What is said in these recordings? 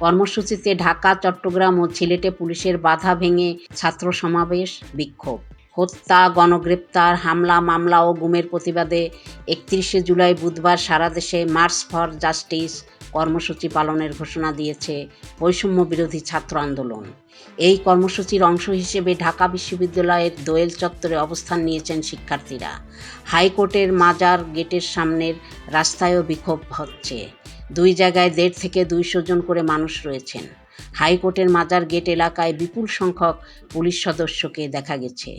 কর্মসূচিতে ঢাকা, চট্টগ্রাম ও সিলেটে পুলিশের বাধা ভেঙে ছাত্র সমাবেশ, বিক্ষোভ। হত্যা, গণগ্রেপ্তার, হামলা, মামলা ও গুমের প্রতিবাদে একত্রিশে জুলাই বুধবার সারা দেশে মার্চ ফর জাস্টিস কর্মসূচি পালনের ঘোষণা দিয়েছে বৈষম্য বিরোধী ছাত্র আন্দোলন। এই কর্মসূচির অংশ হিসেবে ঢাকা বিশ্ববিদ্যালয়ের দোয়েল চত্বরে অবস্থান নিয়েছেন শিক্ষার্থীরা। হাইকোর্টের মাজার গেটের সামনের রাস্তায়ও বিক্ষোভ হচ্ছে। দুই জায়গায় দেড় থেকে দুইশো জন করে মানুষ রয়েছেন। হাইকোর্টের মাজার গেট এলাকায় বিপুল সংখ্যক পুলিশ সদস্যকে দেখা গেছে।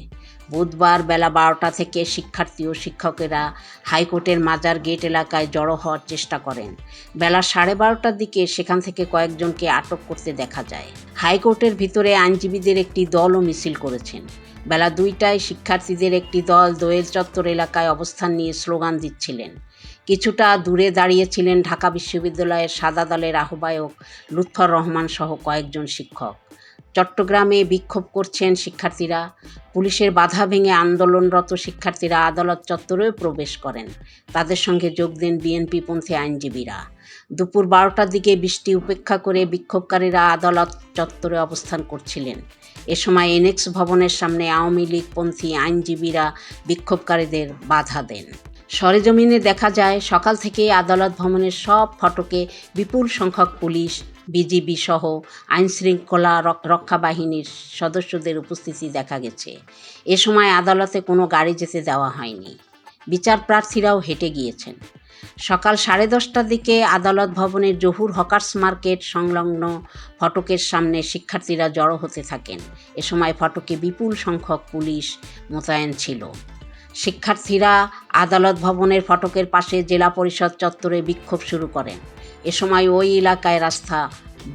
বুধবার বেলা বারোটা থেকে শিক্ষার্থী ও শিক্ষকেরা হাইকোর্টের মাজার গেট এলাকায় জড়ো হওয়ার চেষ্টা করেন। বেলা সাড়ে বারোটার দিকে সেখান থেকে কয়েকজনকে আটক করতে দেখা যায়। হাইকোর্টের ভিতরে আইনজীবীদের একটি দলও মিছিল করেছেন। বেলা দুইটায় শিক্ষার্থীদের একটি দল দোয়েল চত্বর এলাকায় অবস্থান নিয়ে স্লোগান দিচ্ছিলেন। কিছুটা দূরে দাঁড়িয়েছিলেন ঢাকা বিশ্ববিদ্যালয়ের সাদা দলের আহ্বায়ক লুৎফর রহমান সহ কয়েকজন শিক্ষক। চট্টগ্রামে বিক্ষোভ করছেন শিক্ষার্থীরা। পুলিশের বাধা ভেঙে আন্দোলনরত শিক্ষার্থীরা আদালত চত্বরেও প্রবেশ করেন। তাদের সঙ্গে যোগ দেন বিএনপিপন্থী আইনজীবীরা। দুপুর বারোটার দিকে বৃষ্টি উপেক্ষা করে বিক্ষোভকারীরা আদালত চত্বরে অবস্থান করছিলেন। এ সময় এনএক্স ভবনের সামনে আওয়ামী লীগপন্থী আইনজীবীরা বিক্ষোভকারীদের বাধা দেন। সরেজমিনে দেখা যায় সকাল থেকেই আদালত ভবনের সব ফটকে বিপুল সংখ্যক পুলিশ, বিজিবি সহ আইনশৃঙ্খলা রক- রক্ষা বাহিনীর সদস্যদের উপস্থিতি দেখা গেছে। এ সময় আদালতে কোনো গাড়ি যেতে দেওয়া হয়নি। বিচার প্রার্থীরাও হেঁটে গিয়েছেন। সকাল সাড়ে দশটার দিকে আদালত ভবনের জহুর হকার্স মার্কেট সংলগ্ন ফটকের সামনে শিক্ষার্থীরা জড়ো হতে থাকেন। এ সময় ফটকে বিপুল সংখ্যক পুলিশ মোতায়েন ছিল। শিক্ষার্থীরা আদালত ভবনের ফটকের পাশে জেলা পরিষদ চত্বরে বিক্ষোভ শুরু করেন এ সময় ওই এলাকায় রাস্তা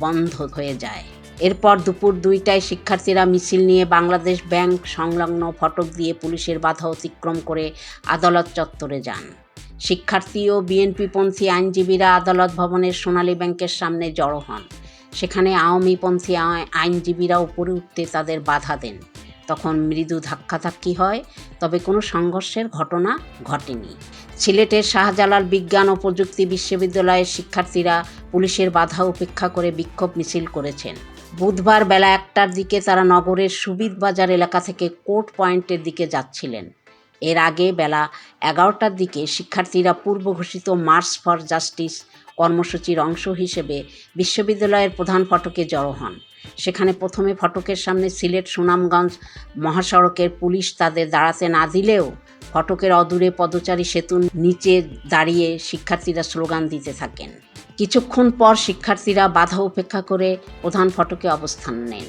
বন্ধ হয়ে যায়। এরপর দুপুর দুইটায় শিক্ষার্থীরা মিছিল নিয়ে বাংলাদেশ ব্যাংক সংলগ্ন ফটক দিয়ে পুলিশের বাধা অতিক্রম করে আদালত চত্বরে যান। শিক্ষার্থী ও বিএনপিপন্থী আইনজীবীরা আদালত ভবনের সোনালী ব্যাংকের সামনে জড়ো হন। সেখানে আওয়ামীপন্থী আইনজীবীরা উপরে উঠতে তাদের বাধা দেন। তখন মৃদু ধাক্কাধাক্কি হয়, তবে কোনো সংঘর্ষের ঘটনা ঘটেনি। সিলেটের শাহজালাল বিজ্ঞান ও প্রযুক্তি বিশ্ববিদ্যালয়ের শিক্ষার্থীরা পুলিশের বাধা উপেক্ষা করে বিক্ষোভ মিছিল করেছেন। বুধবার বেলা একটার দিকে তারা নগরের সুবিদ বাজার এলাকা থেকে কোর্ট পয়েন্টের দিকে যাচ্ছিলেন। এর আগে বেলা এগারোটার দিকে শিক্ষার্থীরা পূর্ব ঘোষিত মার্চ ফর জাস্টিস কর্মসূচির অংশ হিসেবে বিশ্ববিদ্যালয়ের প্রধান ফটকে জড়ো হন। সেখানে প্রথমে ফটকের সামনে সিলেট সুনামগঞ্জ মহাসড়কের পুলিশ তাদের দাঁড়াতে না দিলেও ফটকের অদূরে পদচারী সেতুর নিচে দাঁড়িয়ে শিক্ষার্থীরা স্লোগান দিতে থাকেন। কিছুক্ষণ পর শিক্ষার্থীরা বাধা উপেক্ষা করে প্রধান ফটকে অবস্থান নেন।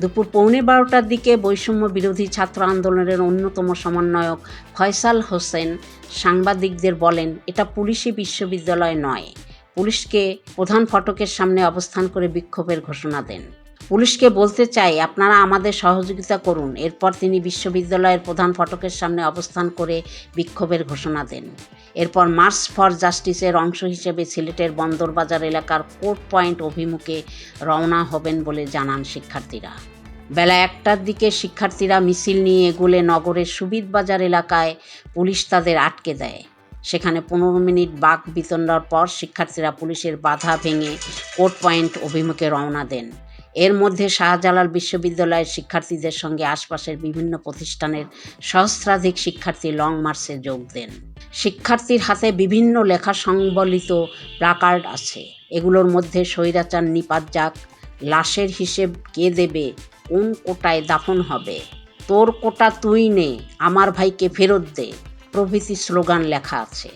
দুপুর পৌনে বারোটার দিকে বৈষম্য বিরোধী ছাত্র আন্দোলনের অন্যতম সমন্বয়ক ফয়সাল হোসেন সাংবাদিকদের বলেন, এটা পুলিশি বিশ্ববিদ্যালয় নয়। পুলিশকে প্রধান ফটকের সামনে অবস্থান করে বিক্ষোভের ঘোষণা দেন। পুলিশকে বলতে চাই, আপনারা আমাদের সহযোগিতা করুন। এরপর তিনি বিশ্ববিদ্যালয়ের প্রধান ফটকের সামনে অবস্থান করে বিক্ষোভের ঘোষণা দেন। এরপর মার্চ ফর জাস্টিসের অংশ হিসেবে সিলেটের বন্দরবাজার এলাকার কোর্ট পয়েন্ট অভিমুখে রওনা হবেন বলে জানান শিক্ষার্থীরা। বেলা একটার দিকে শিক্ষার্থীরা মিছিল নিয়ে এগোলে নগরের সুবিদ বাজার এলাকায় পুলিশ তাদের আটকে দেয়। সেখানে পনেরো মিনিট বাক বিতণ্ডার পর শিক্ষার্থীরা পুলিশের বাধা ভেঙে কোর্ট পয়েন্ট অভিমুখে রওনা দেন। এর মধ্যে শাহজালাল বিশ্ববিদ্যালয়ের শিক্ষার্থীদের সঙ্গে আশপাশের বিভিন্ন প্রতিষ্ঠানের সহস্রাধিক শিক্ষার্থী লং মার্চে যোগ দেন। শিক্ষার্থীর হাতে বিভিন্ন লেখা সংবলিত প্লাকার্ড আছে। এগুলোর মধ্যে স্বৈরাচার নিপাত যাক, লাশের হিসেব কে দেবে, কোন কোটায় দাফন হবে, তোর কোটা তুই নে, আমার ভাইকে ফেরত দে প্রভৃতি স্লোগান লেখা আছে।